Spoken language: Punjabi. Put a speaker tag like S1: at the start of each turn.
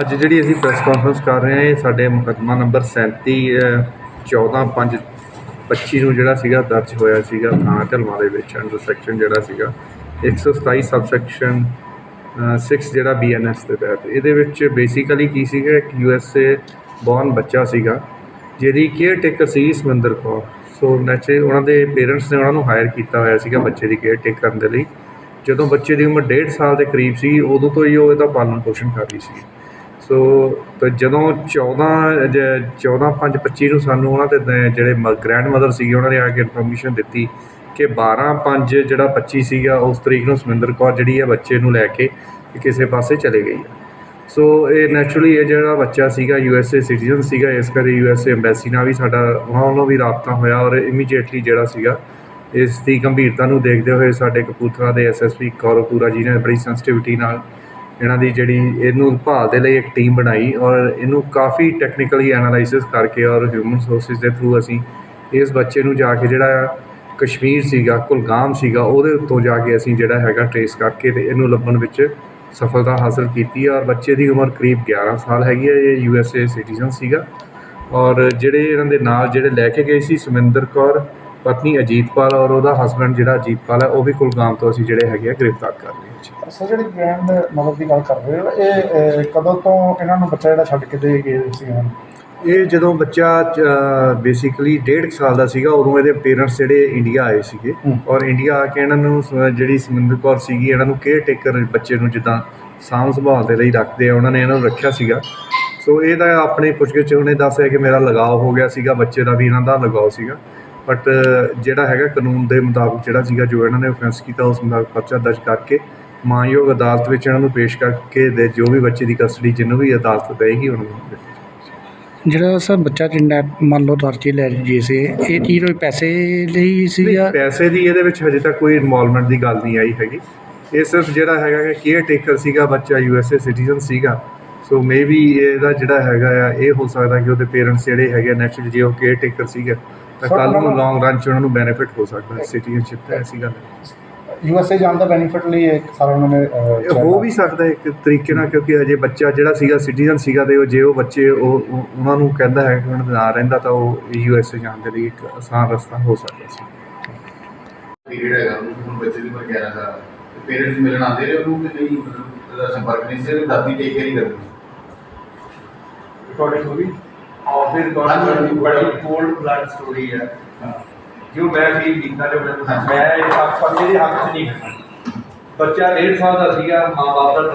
S1: ਅੱਜ ਜਿਹੜੀ ਅਸੀਂ ਪ੍ਰੈਸ ਕਾਨਫਰੰਸ ਕਰ ਰਹੇ ਹਾਂ, ਇਹ ਸਾਡੇ ਮੁਕੱਦਮਾ ਨੰਬਰ 37 14 5 25 ਨੂੰ ਜਿਹੜਾ ਸੀਗਾ ਦਰਜ ਹੋਇਆ ਸੀਗਾ, ਥਾਣਾ ਢਲਵਾਂ ਦੇ ਵਿੱਚ ਅੰਡਰ ਸੈਕਸ਼ਨ ਜਿਹੜਾ ਸੀਗਾ। 127 ਸਬ ਸੈਕਸ਼ਨ 6 ਜਿਹੜਾ ਬੀਐਨਐਸ ਦੇ ਤਹਿਤ। ਇਹਦੇ ਵਿੱਚ ਬੇਸਿਕਲੀ ਕੀ ਸੀਗਾ, ਇੱਕ ਯੂਐਸਏ ਬੌਰਨ ਬੱਚਾ ਸੀਗਾ, ਜਿਹਦੀ ਕੇਅਰ ਟੇਕਰ ਸੀ ਸਮਿੰਦਰ ਕੌਰ। ਸੋ ਨੈਚੇ, ਉਹਨਾਂ ਦੇ ਪੇਰੈਂਟਸ ਨੇ ਉਹਨਾਂ ਨੂੰ ਹਾਇਰ ਕੀਤਾ ਹੋਇਆ ਸੀਗਾ ਬੱਚੇ ਦੀ ਕੇਅਰ ਟੇਕ ਕਰਨ ਦੇ ਲਈ। ਜਦੋਂ ਬੱਚੇ ਦੀ ਉਮਰ 1.5 ਸਾਲ ਦੇ ਕਰੀਬ ਸੀ ਉਦੋਂ ਤੋਂ ਹੀ ਉਹ ਇਹਦਾ ਪਾਲਣ ਪੋਸ਼ਣ ਕਰ ਰਹੀ ਸੀ ਸੋ ਤੇ ਜਦੋਂ 14 ਜ- 14 5 25 ਨੂੰ ਸਾਨੂੰ ਉਹਨਾਂ ਦੇ ਜਿਹੜੇ ਮ, ਗ੍ਰੈਂਡ ਮਦਰ ਸੀਗੇ, ਉਹਨਾਂ ਨੇ ਆ ਕੇ ਇਨਫੋਰਮੇਸ਼ਨ ਦਿੱਤੀ ਕਿ 12 5 ਜਿਹੜਾ 25 ਸੀਗਾ, ਉਸ ਤਰੀਕ ਨੂੰ ਸੁਰਿੰਦਰ ਕੌਰ ਜਿਹੜੀ ਹੈ ਬੱਚੇ ਨੂੰ ਲੈ ਕੇ ਕਿਸੇ ਪਾਸੇ ਚਲੇ ਗਈ ਹੈ। ਸੋ ਇਹ ਨੈਚੁਰਲੀ ਇਹ ਜਿਹੜਾ ਬੱਚਾ ਸੀਗਾ ਯੂ ਐੱਸ ਏ ਸਿਟੀਜ਼ਨ ਸੀਗਾ, ਇਸ ਕਰਕੇ ਯੂ ਐੱਸ ਏ ਐਮਬੈਸੀ ਨਾਲ ਵੀ ਸਾਡਾ, ਉਹਨਾਂ ਵੱਲੋਂ ਵੀ ਰਾਬਤਾ ਹੋਇਆ ਔਰ ਇਮੀਡੀਏਟਲੀ ਜਿਹੜਾ ਸੀਗਾ, ਇਸ ਦੀ ਗੰਭੀਰਤਾ ਨੂੰ ਦੇਖਦੇ ਹੋਏ ਸਾਡੇ ਕਪੂਰਥਲਾ ਦੇ ਐਸਐਸਪੀ ਕੌਰਪੂਰਾ ਜੀ ਨੇ ਬੜੀ ਸੈਂਸਿਟਿਵਿਟੀ ਨਾਲ ਇਹਨਾਂ ਦੀ ਜਿਹੜੀ ਇਹਨੂੰ ਭਾਲ ਦੇ ਲਈ ਇੱਕ ਟੀਮ ਬਣਾਈ ਔਰ ਇਹਨੂੰ ਕਾਫੀ ਟੈਕਨੀਕਲੀ ਐਨਾਲਾਈਸਿਸ ਕਰਕੇ ਔਰ ਹਿਊਮਨ ਸੋਰਸਿਸ ਦੇ ਥਰੂ ਅਸੀਂ ਇਸ ਬੱਚੇ ਨੂੰ ਜਾ ਕੇ ਜਿਹੜਾ ਕਸ਼ਮੀਰ ਸੀਗਾ, ਕੁਲਗਾਮ ਸੀਗਾ, ਉਹਦੇ ਉੱਤੋਂ ਜਾ ਕੇ ਅਸੀਂ ਜਿਹੜਾ ਹੈਗਾ ਟਰੇਸ ਕਰਕੇ ਤੇ ਇਹਨੂੰ ਲੱਭਣ ਵਿੱਚ ਸਫਲਤਾ ਹਾਸਲ ਕੀਤੀ ਔਰ ਬੱਚੇ ਦੀ ਉਮਰ ਕਰੀਬ 11 ਸਾਲ ਹੈਗੀ ਹੈ ਇਹ ਯੂ ਐਸ ਏ ਸਿਟੀਜ਼ਨ ਸੀਗਾ। ਔਰ ਜਿਹੜੇ ਇਹਨਾਂ ਦੇ ਨਾਲ ਜਿਹੜੇ ਲੈ ਕੇ ਗਏ ਸੀ ਸੁਮਿੰਦਰ ਕੌਰ, ਪਤਨੀ ਅਜੀਤਪਾਲ ਔਰ ਉਹਦਾ ਹਸਬੰਡ ਜਿਹੜਾ ਅਜੀਤਪਾਲ ਹੈ, ਉਹ ਵੀ ਕੁਲਗਾਮ ਤੋਂ ਅਸੀਂ ਜਿਹੜੇ ਹੈਗੇ ਆ ਗ੍ਰਿਫਤਾਰ ਕਰ ਲਏ। ਜੀ
S2: ਸਰ ਜਿਹੜੀ ਗ੍ਰੈਂਡ ਮਦਰ ਦੀ ਗੱਲ ਕਰ ਰਹੇ ਹੋ ਇਹ ਕਦੋਂ ਤੋਂ ਇਹਨਾਂ ਨੂੰ ਬੱਚਾ ਜਿਹੜਾ ਛੱਡ ਕੇ ਦੇ ਗਏ ਸੀ
S1: ਇਹ ਜਦੋਂ ਬੱਚਾ ਬੇਸਿਕਲੀ 1.5 ਸਾਲ ਦਾ ਸੀਗਾ ਉਦੋਂ ਇਹਦੇ ਪੇਰੈਂਟਸ ਜਿਹੜੇ ਇੰਡੀਆ ਆਏ ਸੀਗੇ। ਔਰ ਇੰਡੀਆ ਆ ਕੇ ਇਹਨਾਂ ਨੂੰ ਜਿਹੜੀ ਸਮਿੰਦਰ ਕੌਰ ਸੀਗੀ ਇਹਨਾਂ ਨੂੰ ਕੇਅਰ ਟੇਕਰ ਬੱਚੇ ਨੂੰ ਜਿੱਦਾਂ ਸਾਂਭ ਸੰਭਾਲ ਦੇ ਲਈ ਰੱਖਦੇ ਆ ਉਹਨਾਂ ਨੇ ਇਹਨਾਂ ਨੂੰ ਰੱਖਿਆ ਸੀਗਾ। ਸੋ ਇਹਦਾ ਆਪਣੇ ਪੁੱਛਗਿੱਛ ਉਹਨੇ ਦੱਸਿਆ ਕਿ ਮੇਰਾ ਲਗਾਓ ਹੋ ਗਿਆ ਸੀਗਾ ਬੱਚੇ ਦਾ ਵੀ ਇਹਨਾਂ ਦਾ ਲਗਾਓ ਸੀਗਾ। ਬਟ ਜਿਹੜਾ ਹੈਗਾ ਕਾਨੂੰਨ ਦੇ ਮੁਤਾਬਕ ਜਿਹੜਾ ਸੀਗਾ ਜੋ ਇਹਨਾਂ ਨੇ ਅਫੈਂਸ ਕੀਤਾ ਉਸ ਮੁਤਾਬਕ ਪਰਚਾ ਦਰਜ ਕਰਕੇ ਮਾਨਯੋਗ ਅਦਾਲਤ ਵਿੱਚ ਇਹਨਾਂ ਨੂੰ ਪੇਸ਼ ਕਰਕੇ ਦੇ ਜੋ ਵੀ ਬੱਚੇ ਦੀ ਕਸਟਡੀ ਜਿਹਨੂੰ ਵੀ ਅਦਾਲਤ ਦੇਗੀ ਉਹਨਾਂ
S2: ਜਿਹੜਾ ਸਰ ਬੱਚਾ ਜਿੰਨਾ ਮੰਨ ਲਓ ਦਰਜੀ ਲੈ ਜੀ ਸੀ ਇਹ ਚੀਜ਼ ਕੋਈ ਪੈਸੇ ਲਈ ਸੀ
S1: ਨਹੀਂ,
S2: ਜਾਂ
S1: ਪੈਸੇ ਦੀ ਇਹਦੇ ਵਿੱਚ ਹਜੇ ਤੱਕ ਕੋਈ ਇਨਵੋਲਵਮੈਂਟ ਦੀ ਗੱਲ ਨਹੀਂ ਆਈ ਹੈਗੀ। ਇਹ ਸਿਰਫ ਜਿਹੜਾ ਹੈਗਾ ਕਿ ਕੇਅਰ ਟੇਕਰ ਸੀਗਾ ਬੱਚਾ ਯੂਐਸਏ ਸਿਟੀਜ਼ਨ ਸੀਗਾ। ਸੋ ਮੇਬੀ ਇਹਦਾ ਜਿਹੜਾ ਹੈਗਾ ਆ ਇਹ ਹੋ ਸਕਦਾ ਕਿ ਉਹਦੇ ਪੇਰੈਂਟਸ ਜਿਹੜੇ ਹੈਗੇ ਨੈਚੁਰਲੀ ਜੇ ਉਹ ਕੇਅਰ ਟੇਕਰ ਸੀਗਾ ਤਾਂ ਕੱਲ ਨੂੰ ਲੌਂਗ ਰਨ ਚ ਉਹਨਾਂ ਨੂੰ ਬੈਨੀਫਿਟ ਹੋ ਸਕਦਾ ਸਿਟੀਜ਼ਨਸ਼ਿਪ ਤੇ ਐਸੀ ਗੱਲ ਹੈ
S2: ਯੂ ਐਸ ਏ ਜਾਣ ਦਾ ਬੈਨੀਫਿਟ ਲਈ ਇਹ ਸਾਰਾ ਉਹਨਾਂ ਨੇ
S1: ਇਹ ਹੋ ਵੀ ਸਕਦਾ ਇੱਕ ਤਰੀਕੇ ਨਾਲ ਕਿਉਂਕਿ ਅਜੇ ਬੱਚਾ ਜਿਹੜਾ ਸੀਗਾ ਸਿਟੀਜ਼ਨ ਸੀਗਾ ਤੇ ਉਹ ਜੇ ਉਹ ਬੱਚੇ ਉਹ ਉਹਨਾਂ ਨੂੰ ਕਹਿੰਦਾ ਹੈ ਕਿ ਉਹਨਾਂ ਦੇ ਨਾਲ ਰਹਿੰਦਾ ਤਾਂ ਉਹ ਯੂ ਐਸ ਏ ਜਾਣ ਦੇ ਲਈ ਇੱਕ ਆਸਾਨ ਰਸਤਾ ਹੋ ਸਕਦਾ ਸੀ।
S3: ਪੀਰੀਅਡ ਹੈਗਾ ਹੁਣ ਬੱਚੇ ਦੀ ਉਮਰ 11 ਸਾਲ ਪੇਰੈਂਟਸ ਮਿਲਣ ਆਉਂਦੇ ਰਹੇ ਉਹਨੂੰ ਕਿ ਨਹੀਂ ਉਹਦਾ ਸੰਪਰਕ ਨਹੀਂ ਸੀ ਦਾਦੀ ਟੇਕ ਕੇਅਰ ਹੀ ਕਰਦੀ
S4: ਰਿਕਾਰਡਿੰਗ ਹੋਈ ਔਰ ਫਿਰ ਤੁਹਾਡੀ ਬੜੀ ਕੋਲਡ ਬਲੱਡ ਸਟੋਰੀ ਹੈ। ਜੋ ਮੈਂ ਫੀਲ ਕੀਤਾ ਜੋ ਮੈਂ ਇਹ ਹੱਕ ਪਰ ਮੇਰੇ ਹੱਕ 'ਚ ਨਹੀਂ ਬੱਚਾ 1.5 ਸਾਲ ਦਾ ਸੀਗਾ ਮਾਂ ਬਾਪ ਦਾ